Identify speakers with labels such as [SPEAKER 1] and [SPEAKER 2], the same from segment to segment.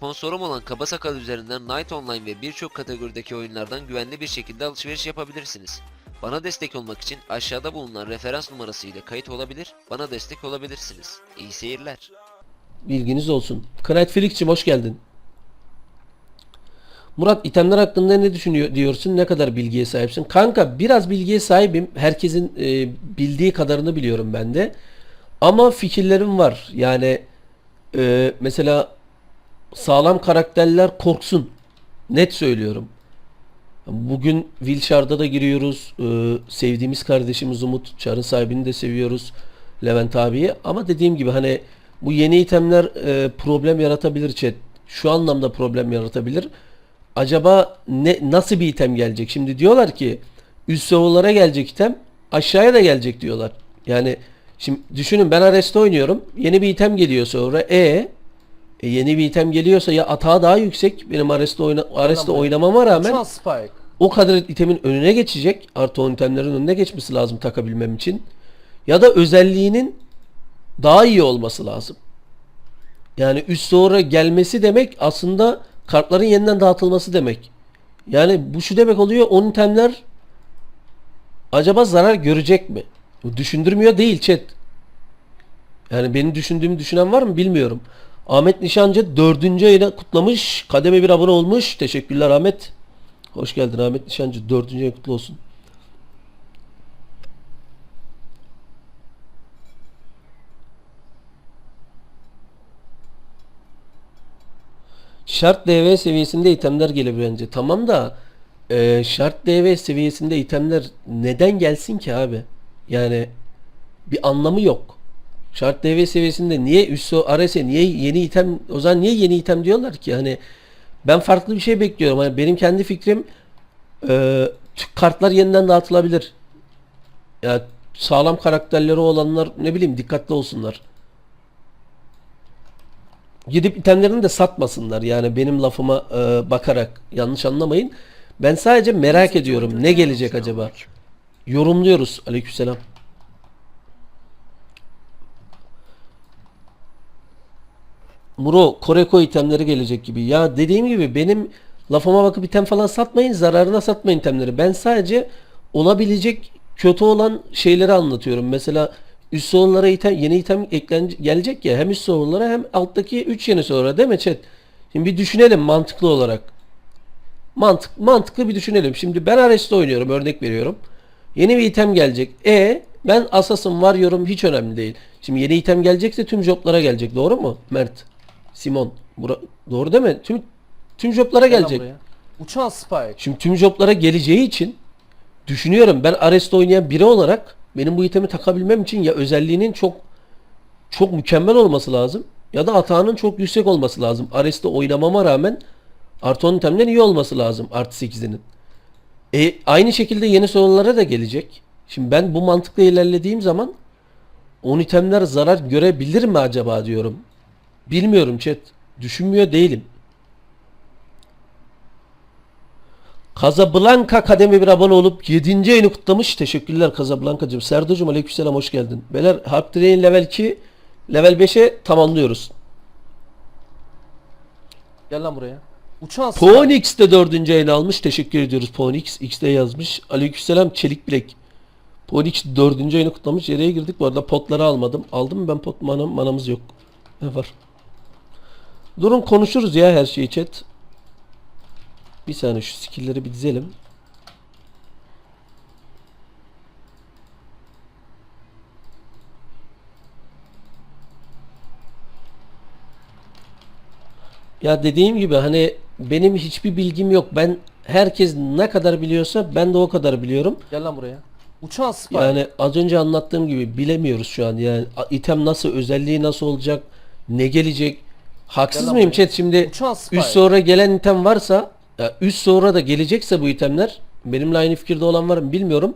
[SPEAKER 1] Sponsorum olan Kaba Sakal üzerinden Night Online ve birçok kategorideki oyunlardan güvenli bir şekilde alışveriş yapabilirsiniz. Bana destek olmak için aşağıda bulunan referans numarası ile kayıt olabilir, bana destek olabilirsiniz. İyi seyirler.
[SPEAKER 2] Bilginiz olsun. Knight Felix'cim hoş geldin. Murat itemler hakkında ne düşünüyor diyorsun? Ne kadar bilgiye sahipsin? Kanka biraz bilgiye sahibim. Herkesin e, bildiği kadarını biliyorum ben de. Ama fikirlerim var. Yani e, mesela sağlam karakterler korksun. Net söylüyorum. Bugün Wilshare'da da giriyoruz. Ee, sevdiğimiz kardeşimiz Umut. Çar'ın sahibini de seviyoruz. Levent abiyi. Ama dediğim gibi hani bu yeni itemler e, problem yaratabilir chat. Şu anlamda problem yaratabilir. Acaba ne nasıl bir item gelecek? Şimdi diyorlar ki üst seviyelara gelecek item aşağıya da gelecek diyorlar. Yani şimdi düşünün ben Ares'te oynuyorum. Yeni bir item geliyor sonra. E e, yeni bir item geliyorsa ya atağı daha yüksek. Benim Ares'te, oyna, Ares'te oynamama rağmen
[SPEAKER 3] Uçan Spike.
[SPEAKER 2] o kadar itemin önüne geçecek. Artı 10 itemlerin önüne geçmesi lazım takabilmem için. Ya da özelliğinin daha iyi olması lazım. Yani üst sonra gelmesi demek aslında kartların yeniden dağıtılması demek. Yani bu şu demek oluyor 10 itemler acaba zarar görecek mi? Bu düşündürmüyor değil chat. Yani benim düşündüğümü düşünen var mı bilmiyorum. Ahmet Nişancı dördüncü ayını kutlamış. Kademe bir abone olmuş. Teşekkürler Ahmet. Hoş geldin Ahmet Nişancı. Dördüncü ayın kutlu olsun. Şart DV seviyesinde itemler gelebilir bence. Tamam da e, şart DV seviyesinde itemler neden gelsin ki abi? Yani bir anlamı yok. Şart DV seviyesinde niye üstü Ares'e niye yeni item o zaman niye yeni item diyorlar ki? Hani ben farklı bir şey bekliyorum. Hani benim kendi fikrim e, kartlar yeniden dağıtılabilir. Ya sağlam karakterleri olanlar ne bileyim dikkatli olsunlar. Gidip itemlerini de satmasınlar. Yani benim lafıma e, bakarak yanlış anlamayın. Ben sadece merak ediyorum ne gelecek acaba? Yorumluyoruz. Aleykümselam. Muro Koreko itemleri gelecek gibi. Ya dediğim gibi benim lafıma bakıp item falan satmayın. Zararına satmayın itemleri. Ben sadece olabilecek kötü olan şeyleri anlatıyorum. Mesela üst serverlara item, yeni item eklen gelecek ya. Hem üst serverlara hem alttaki 3 yeni server'a değil mi chat? Şimdi bir düşünelim mantıklı olarak. Mantık, mantıklı bir düşünelim. Şimdi ben Ares'te oynuyorum örnek veriyorum. Yeni bir item gelecek. E ben Assassin var yorum hiç önemli değil. Şimdi yeni item gelecekse tüm joblara gelecek. Doğru mu? Mert. Simon. Bura- doğru değil mi? Tüm tüm joblara
[SPEAKER 3] Gel
[SPEAKER 2] gelecek.
[SPEAKER 3] buraya. Uçan Spike.
[SPEAKER 2] Şimdi tüm joblara geleceği için düşünüyorum ben Ares'te oynayan biri olarak benim bu itemi takabilmem için ya özelliğinin çok çok mükemmel olması lazım ya da atağının çok yüksek olması lazım. Ares'te oynamama rağmen artı 10 itemden iyi olması lazım artı 8'inin. E, aynı şekilde yeni sorunlara da gelecek. Şimdi ben bu mantıkla ilerlediğim zaman 10 itemler zarar görebilir mi acaba diyorum. Bilmiyorum chat. Düşünmüyor değilim. Casablanca kademi bir abone olup 7. ayını kutlamış. Teşekkürler Casablanca'cığım. Serdocuğum aleykümselam hoş geldin. Beyler Harp Train level 2 level 5'e tamamlıyoruz.
[SPEAKER 3] Gel lan buraya. Uçan.
[SPEAKER 2] Ponix de 4. ayını almış. Teşekkür ediyoruz Ponix. X'de yazmış. Aleykümselam Çelik Bilek. Ponix 4. ayını kutlamış. Yere girdik. Bu arada potları almadım. Aldım mı ben pot manam, manamız yok. Ne var? Durun konuşuruz ya her şeyi chat. Bir saniye şu skill'leri bir dizelim. Ya dediğim gibi hani benim hiçbir bilgim yok. Ben herkes ne kadar biliyorsa ben de o kadar biliyorum.
[SPEAKER 3] Gel lan buraya. Uçan Spike.
[SPEAKER 2] Yani az önce anlattığım gibi bilemiyoruz şu an. Yani item nasıl, özelliği nasıl olacak, ne gelecek. Haksız mıyım chat şimdi
[SPEAKER 3] Uçan
[SPEAKER 2] üst sonra gelen item varsa, ya üst sonra da gelecekse bu itemler benimle aynı fikirde olan var mı bilmiyorum.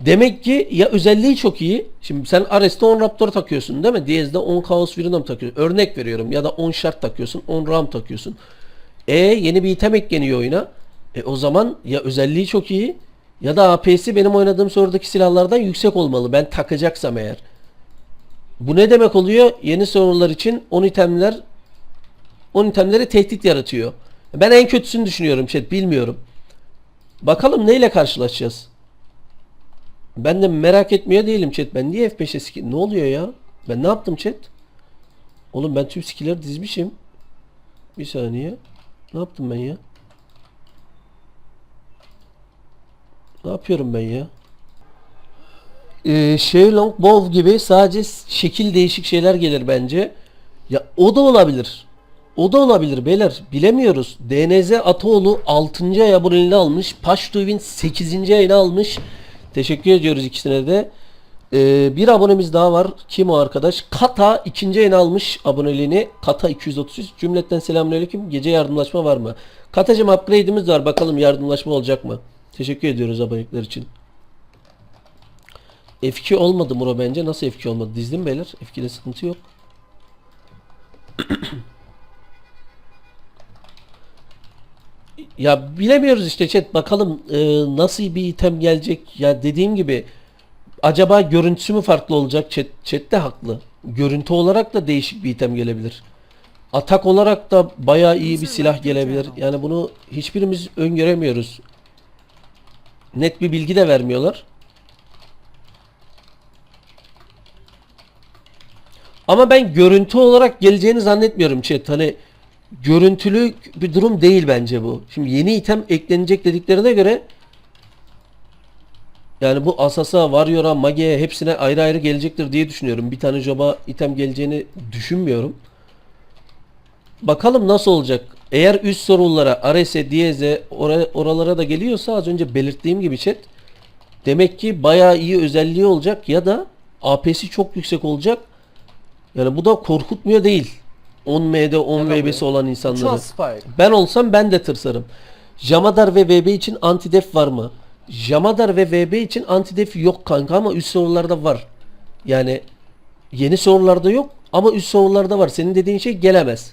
[SPEAKER 2] Demek ki ya özelliği çok iyi. Şimdi sen Ares'te 10 Raptor takıyorsun değil mi? Diyez'de 10 Chaos Venom takıyorsun. Örnek veriyorum. Ya da 10 Shard takıyorsun. 10 Ram takıyorsun. E yeni bir item ekleniyor oyuna. E o zaman ya özelliği çok iyi ya da AP'si benim oynadığım sorudaki silahlardan yüksek olmalı. Ben takacaksam eğer. Bu ne demek oluyor? Yeni sorular için 10 itemler on itemleri tehdit yaratıyor. Ben en kötüsünü düşünüyorum chat bilmiyorum. Bakalım neyle karşılaşacağız. Ben de merak etmiyor değilim chat. Ben niye F5'e skill... Ne oluyor ya? Ben ne yaptım chat? Oğlum ben tüm skill'leri dizmişim. Bir saniye. Ne yaptım ben ya? Ne yapıyorum ben ya? Ee, Shenlong Bow gibi sadece şekil değişik şeyler gelir bence. Ya o da olabilir. O da olabilir beyler. Bilemiyoruz. DNZ Ataoğlu 6. ay aboneliğini almış. Paştuvin 8. ayını almış. Teşekkür ediyoruz ikisine de. Ee, bir abonemiz daha var. Kim o arkadaş? Kata ikinci ayını almış aboneliğini. Kata 233. Cümletten selamünaleyküm. Gece yardımlaşma var mı? Katacım upgrade'imiz var. Bakalım yardımlaşma olacak mı? Teşekkür ediyoruz abonelikler için. F2 olmadı Muro bence. Nasıl F2 olmadı? Dizdim beyler. F2'de sıkıntı yok. Ya bilemiyoruz işte chat. Bakalım e, nasıl bir item gelecek. Ya dediğim gibi acaba görüntüsü mü farklı olacak? Chat, chat de haklı. Görüntü olarak da değişik bir item gelebilir. Atak olarak da bayağı iyi bir silah gelebilir. Yani bunu hiçbirimiz öngöremiyoruz. Net bir bilgi de vermiyorlar. Ama ben görüntü olarak geleceğini zannetmiyorum chat. Hani görüntülü bir durum değil bence bu. Şimdi yeni item eklenecek dediklerine göre yani bu Asas'a, Warrior'a, Mage'ye hepsine ayrı ayrı gelecektir diye düşünüyorum. Bir tane joba item geleceğini düşünmüyorum. Bakalım nasıl olacak. Eğer üst sorunlara Ares'e, Diyez'e ora- oralara da geliyorsa az önce belirttiğim gibi chat demek ki bayağı iyi özelliği olacak ya da AP'si çok yüksek olacak. Yani bu da korkutmuyor değil. 10M'de 10
[SPEAKER 3] Gel lan
[SPEAKER 2] VB'si
[SPEAKER 3] buraya.
[SPEAKER 2] olan
[SPEAKER 3] Uçan
[SPEAKER 2] insanları.
[SPEAKER 3] Spike.
[SPEAKER 2] Ben olsam ben de tırsarım. Jamadar ve VB için antidef var mı? Jamadar ve VB için antidef yok kanka ama üst sorularda var. Yani yeni sorularda yok ama üst sorularda var. Senin dediğin şey gelemez.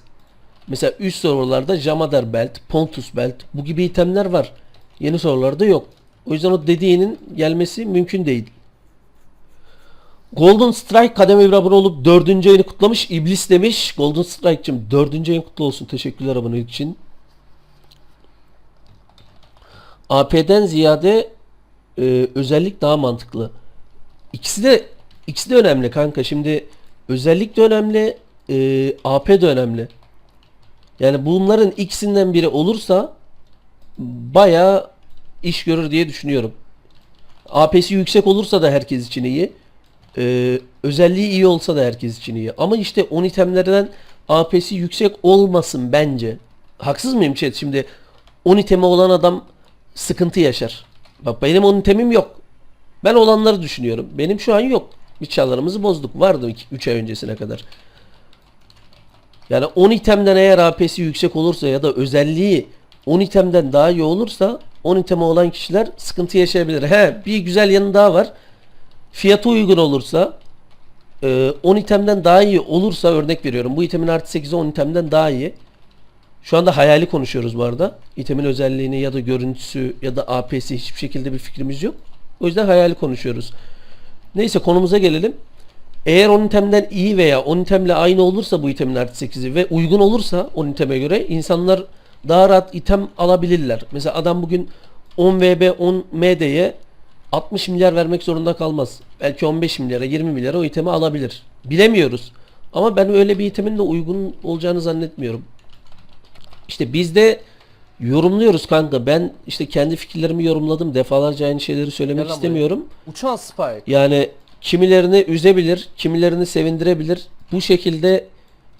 [SPEAKER 2] Mesela üst sorularda Jamadar belt, Pontus belt bu gibi itemler var. Yeni sorularda yok. O yüzden o dediğinin gelmesi mümkün değil. Golden Strike kademe bir abone olup dördüncü ayını kutlamış. İblis demiş. Golden Strike'cim dördüncü ayın kutlu olsun. Teşekkürler abonelik için. AP'den ziyade e, özellik daha mantıklı. İkisi de ikisi de önemli kanka. Şimdi özellik de önemli, e, AP de önemli. Yani bunların ikisinden biri olursa bayağı iş görür diye düşünüyorum. AP'si yüksek olursa da herkes için iyi. Ee, özelliği iyi olsa da herkes için iyi. Ama işte 10 itemlerden AP'si yüksek olmasın bence. Haksız mıyım chat? Şimdi 10 itemi olan adam sıkıntı yaşar. Bak benim 10 itemim yok. Ben olanları düşünüyorum. Benim şu an yok. Bir çağlarımızı bozduk. Vardı 3 ay öncesine kadar. Yani 10 itemden eğer AP'si yüksek olursa ya da özelliği 10 itemden daha iyi olursa 10 itemi olan kişiler sıkıntı yaşayabilir. He bir güzel yanı daha var. Fiyatı uygun olursa e, 10 itemden daha iyi olursa örnek veriyorum. Bu itemin artı 8'i 10 itemden daha iyi. Şu anda hayali konuşuyoruz bu arada. İtemin özelliğini ya da görüntüsü ya da AP'si hiçbir şekilde bir fikrimiz yok. O yüzden hayali konuşuyoruz. Neyse konumuza gelelim. Eğer 10 itemden iyi veya 10 itemle aynı olursa bu itemin artı 8'i ve uygun olursa 10 iteme göre insanlar daha rahat item alabilirler. Mesela adam bugün 10 VB 10 MD'ye 60 milyar vermek zorunda kalmaz. Belki 15 milyara 20 milyara o itemi alabilir. Bilemiyoruz. Ama ben öyle bir itemin de uygun olacağını zannetmiyorum. İşte biz de yorumluyoruz kanka. Ben işte kendi fikirlerimi yorumladım. Defalarca aynı şeyleri söylemek
[SPEAKER 3] Gel lan
[SPEAKER 2] istemiyorum.
[SPEAKER 3] Uçan Spike.
[SPEAKER 2] Yani kimilerini üzebilir, kimilerini sevindirebilir. Bu şekilde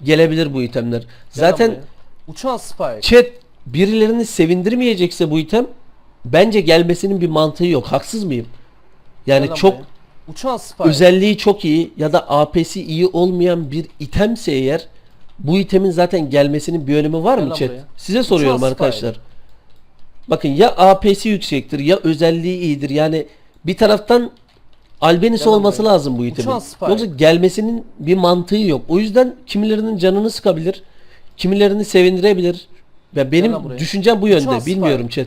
[SPEAKER 2] gelebilir bu itemler.
[SPEAKER 3] Gel lan
[SPEAKER 2] Zaten
[SPEAKER 3] buraya. Uçan Spike.
[SPEAKER 2] chat birilerini sevindirmeyecekse bu item bence gelmesinin bir mantığı yok. Haksız mıyım? Yani çok.
[SPEAKER 3] Uçan
[SPEAKER 2] özelliği çok iyi ya da AP'si iyi olmayan bir itemse eğer bu itemin zaten gelmesinin bir önemi var mı chat?
[SPEAKER 3] buraya.
[SPEAKER 2] Size soruyorum
[SPEAKER 3] Uçan
[SPEAKER 2] arkadaşlar. Bakın ya AP'si yüksektir ya özelliği iyidir. Yani bir taraftan albenisi
[SPEAKER 3] Gel lan
[SPEAKER 2] olması
[SPEAKER 3] buraya.
[SPEAKER 2] lazım bu itemin.
[SPEAKER 3] Uçan.
[SPEAKER 2] Yoksa gelmesinin bir mantığı yok. O yüzden kimilerinin canını sıkabilir. Kimilerini sevindirebilir. Ya benim
[SPEAKER 3] lan buraya.
[SPEAKER 2] düşüncem bu yönde.
[SPEAKER 3] Uçan.
[SPEAKER 2] Bilmiyorum chat.